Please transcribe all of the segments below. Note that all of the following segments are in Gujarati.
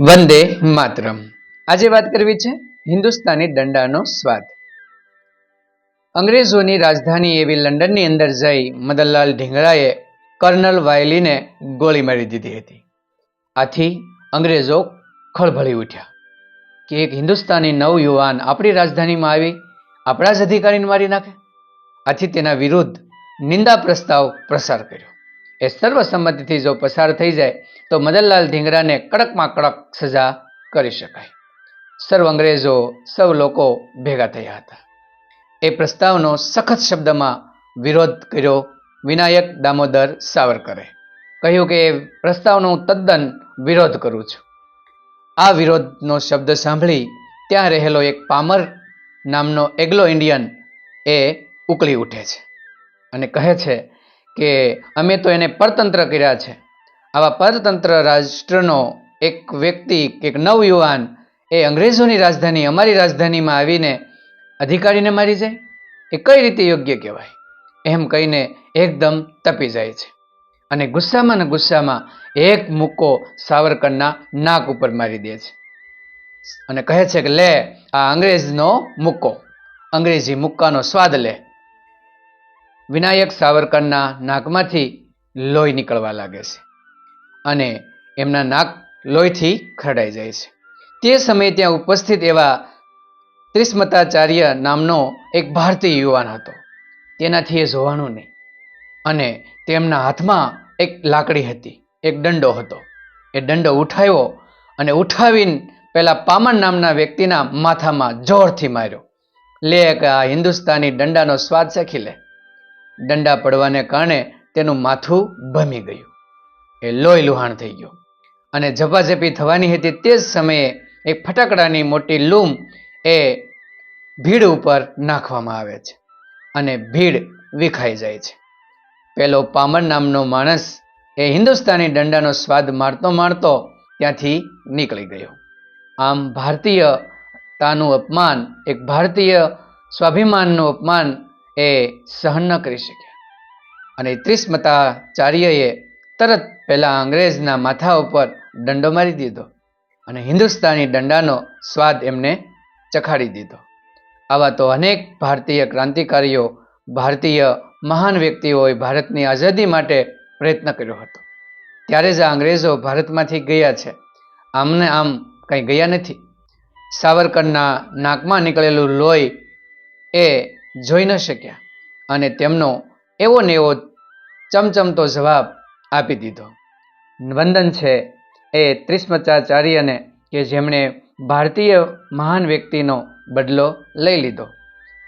વંદે માતરમ. આજે વાત કરવી છે હિન્દુસ્તાની દંડાનો સ્વાદ. અંગ્રેજોની રાજધાની એવી લંડનની અંદર જઈ મદનલાલ ઢીંગરાએ કર્નલ વાયલીને ગોળી મારી દીધી હતી. આથી અંગ્રેજો ખળભળી ઉઠ્યા. કે એક હિન્દુસ્તાની નવયુવાન આપણી રાજધાનીમાં આવી, આપણા જ અધિકારીને મારી નાખે? આથી તેના વિરુદ્ધ નિંદા પ્રસ્તાવ પ્રસાર કર્યો. એ સર્વસંમતિથી જો પસાર થઈ જાય તો મદનલાલ ધીંગરાને કડકમાં કડક સજા કરી શકાય. સર્વ અંગ્રેજો સૌ લોકો ભેગા થયા હતા. એ પ્રસ્તાવનો સખત શબ્દમાં વિરોધ કર્યો વિનાયક દામોદર સાવરકરે. કહ્યું કે એ પ્રસ્તાવનો હું તદ્દન વિરોધ કરું છું. આ વિરોધનો શબ્દ સાંભળી ત્યાં રહેલો એક પામર નામનો એગ્લો ઇન્ડિયન એ ઉકળી ઉઠે છે અને કહે છે કે અમે તો એને પરતંત્ર કર્યા છે. આવા પરતંત્ર રાષ્ટ્રનો એક વ્યક્તિ કે એક નવયુવાન એ અંગ્રેજોની રાજધાની, અમારી રાજધાનીમાં આવીને અધિકારીને મારી જાય? એ કઈ રીતે યોગ્ય કહેવાય? એમ કહીને એકદમ તપી જાય છે. અને ગુસ્સામાં ને ગુસ્સામાં એક મુક્કો સાવરકરના નાક ઉપર મારી દે છે. અને કહે છે કે, લે, આ અંગ્રેજનો મુક્કો અંગ્રેજી મુક્કાનો સ્વાદ લે. વિનાયક સાવરકરના નાકમાંથી લોહી નીકળવા લાગે છે. અને એમના નાક લોહીથી ખરડાઈ જાય છે. તે સમયે ત્યાં ઉપસ્થિત એવા ત્રિસ્મતાચાર્ય નામનો એક ભારતીય યુવાન હતો. તેનાથી એ જોવાનું નહીં. અને તેમના હાથમાં એક લાકડી હતી, એક દંડો હતો. એ દંડો ઉઠાવ્યો અને ઉઠાવીને પેલા પામન નામના વ્યક્તિના માથામાં જોરથી માર્યો. લે કે આ હિન્દુસ્તાની દંડાનો સ્વાદ ચાખી લે. દંડા પડવાને કારણે તેનું માથું ભમી ગયું. એ લોહી લુહાણ થઈ ગયો. અને ઝપાઝપી થવાની હતી તે જ સમયે એક ફટાકડાની મોટી લૂમ એ ભીડ ઉપર નાખવામાં આવે છે અને ભીડ વિખાઈ જાય છે. પેલો પામર નામનો માણસ એ હિન્દુસ્તાની દંડાનો સ્વાદ મારતો મારતો ત્યાંથી નીકળી ગયો. આમ ભારતીયતાનું અપમાન, એક ભારતીય સ્વાભિમાનનું અપમાન એ સહન ન કરી શક્યા. અને ત્રિસ્મતાચાર્યએ તરત પહેલાં અંગ્રેજના માથા ઉપર દંડો મારી દીધો અને હિન્દુસ્તાની દંડાનો સ્વાદ એમને ચખાડી દીધો. આવા તો અનેક ભારતીય ક્રાંતિકારીઓ, ભારતીય મહાન વ્યક્તિઓએ ભારતની આઝાદી માટે પ્રયત્ન કર્યો હતો. ત્યારે જ આ અંગ્રેજો ભારતમાંથી ગયા છે. આમને આમ કંઈ ગયા નથી. સાવરકરના નાકમાં નીકળેલું લોહી એ જોઈ ન શક્યા અને તેમનો એવો ને એવો ચમચમતો જવાબ આપી દીધો. વંદન છે એ ત્રિસ્મચાચાર્યને કે જેમણે ભારતીય મહાન વ્યક્તિનો બદલો લઈ લીધો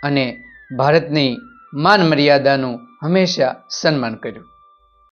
અને ભારતની માન મર્યાદાનું હંમેશા સન્માન કર્યું.